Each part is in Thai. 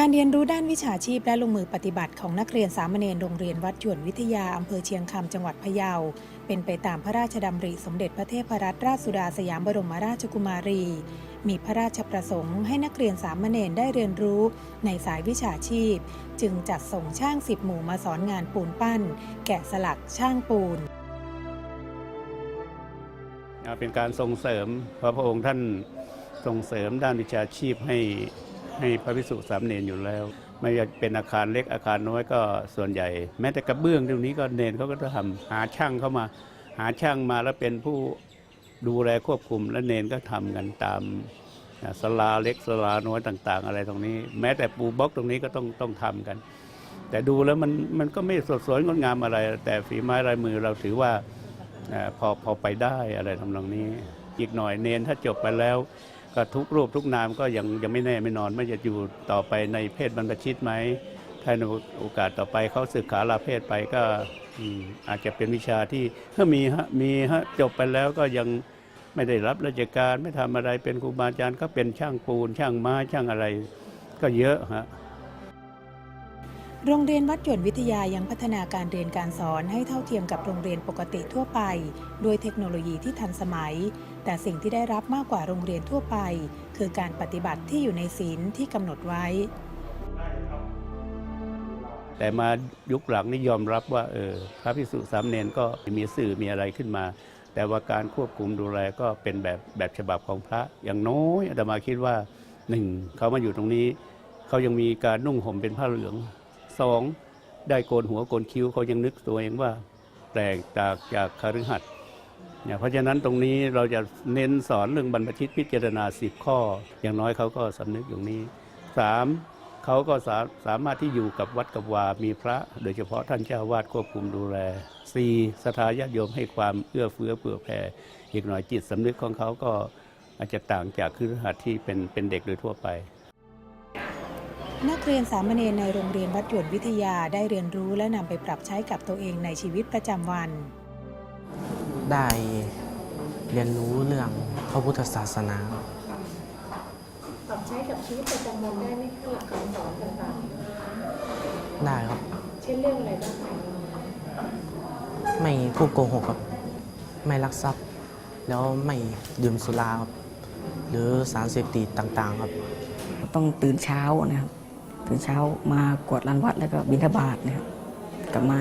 การเรียนรู้ด้านวิชาชีพและลงมือปฏิบัติของนักเรียนสามเณรโรงเรียนวัดหยวนวิทยา อำเภอเชียงคำจังหวัดพะเยา เป็นไปตามพระราชดำริสมเด็จพระเทพรัตนราชสุดาสยามบรมราชกุมารี มีพระราชประสงค์ให้นักเรียนสามเณรได้เรียนรู้ในสายวิชาชีพ จึงจัดส่งช่างสิบหมู่มาสอนงานปูนปั้น แกะสลักช่างปูน เป็นการส่งเสริมพระพระองค์ท่านส่งเสริมด้านวิชาชีพให้ ให้พระภิกษุสามเณรอยู่แล้ว ไม่ว่าเป็นอาคารเล็กอาคารน้อยก็ส่วนใหญ่ แม้แต่กระเบื้องตรงนี้ก็เนนเขาก็จะทำหาช่างเข้ามา หาช่างมาแล้วเป็นผู้ดูแลควบคุมและเนนก็ทำกันตามสลาเล็กสลาน้อยต่าง ๆ อะไรตรงนี้ แม้แต่ปูบล็อกตรงนี้ก็ต้องต้องทำกัน แต่ดูแล้วมันมันก็ไม่สดสวยงดงามอะไร แต่ฝีไม้ลายมือเราถือว่าอ่าพอพอไปได้อะไรทำนองนี้ อีกหน่อยเนนถ้าจบไปแล้ว ก็ทุกรูปทุกนามก็ยังยังไม่แน่ไม่นอนไม่จะอยู่ต่อไปในเพศบรรพชิตไหมถ้าในโอกาสต่อไปเขาศึกขาลาเพศไปก็อาจจะเป็นวิชาที่ถ้ามีฮะมีฮะจบไปแล้วก็ยังไม่ได้รับราชการไม่ทำอะไรเป็นครูบาอาจารย์ก็เป็นช่างปูน ช่างไม้ช่างอะไร ก็เยอะฮะ โรงเรียนวัดหยวนวิทยายังพัฒนาการเรียนการสอนให้เท่าเทียมกับโรงเรียนปกติทั่วไป ด้วยเทคโนโลยีที่ทันสมัย แต่สิ่งที่ได้รับมากกว่าโรงเรียนทั่วไป คือการปฏิบัติที่อยู่ในศีลที่กำหนดไว้ แต่มายุคหลังนี่ยอมรับว่าเออพระภิกษุสามเณรก็มีสื่อมีอะไรขึ้นมา แต่ว่าการควบคุมดูแลก็เป็นแบบแบบฉบับของพระอย่างน้อยอาตมาคิดว่าหนึ่งเขามาอยู่ตรงนี้ เขายังมีการนุ่งห่มเป็นผ้าเหลือง สองได้โกนหัวโกนคิ้วเขายังนึกตัวเองว่าแปลกจากจากคฤหัสถ์เนี่ยเพราะฉะนั้นตรงนี้เราจะเน้นสอนเรื่องบรรพชิตพิจารณาสิบข้อ อย่างน้อยเขาก็สำนึกอย่างนี้สามเขาก็สาสามารถที่อยู่กับวัดกับวา มีพระ โดยเฉพาะท่านเจ้าวาดควบคุมดูแลสี่ศรัทธาญาติโยมให้ความเอื้อเฟื้อเผื่อแผ่ อีกหน่อยจิตสำนึกของเขาก็อาจจะต่างจากคฤหัสถ์ที่เป็นเป็นเด็กโดยทั่วไป นักเรียนสามเณรในโรงเรียนวัดหยวนวิทยาได้เรียนรู้และนำไปปรับใช้กับตัวเองในชีวิตประจำวัน ได้เรียนรู้เรื่องพระพุทธศาสนา ปรับใช้กับชีวิตประจำวันได้ไหมคะหลักคำสอนต่างได้ครับ ๆ เช่นเรื่องอะไรบ้างคะไม่พูดโกหกครับ ไม่ลักทรัพย์ แล้วไม่ดื่มสุราครับ หรือสารเสพติดต่างๆครับ ต้องตื่นเช้านะครับ ตื่นเช้ามากวดลานวัดแล้วก็บิณฑบาตนะครับกลับมา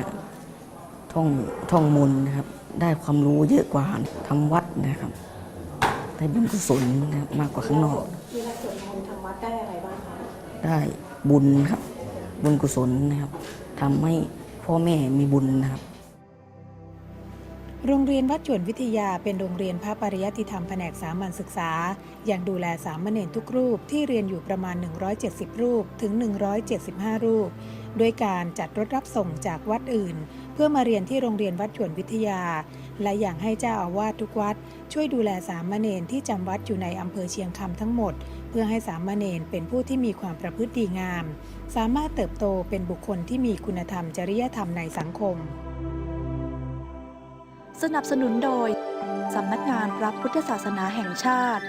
ท่องท่องมนต์นะครับ ได้ความรู้เยอะกว่าทำวัดนะครับได้บุญกุศลนะครับมากกว่าข้างนอกเวลาสวดมนต์ทำวัดได้อะไรบ้างคะได้บุญครับ บุญกุศลนะครับทำให้พ่อแม่มีบุญนะครับ โรงเรียนวัดหยวนวิทยาเป็นโรงเรียนพระปริยัติธรรมแผนกสามัญศึกษา ยังดูแลสามเณรทุกรูปที่เรียนอยู่ประมาณ 170 รูปถึง 175 รูป ด้วยการจัดรถรับส่งจากวัดอื่น เพื่อมาเรียนที่โรงเรียนวัดหยวนวิทยา และอย่างให้เจ้าอาวาสทุกวัด ช่วยดูแลสามเณรที่จำวัดอยู่ในอำเภอเชียงคำทั้งหมด เพื่อให้สามเณรเป็นผู้ที่มีความประพฤติดีงาม สามารถเติบโตเป็นบุคคลที่มีคุณธรรมจริยธรรมในสังคม สนับสนุนโดย สำนักงานพระพุทธศาสนาแห่งชาติ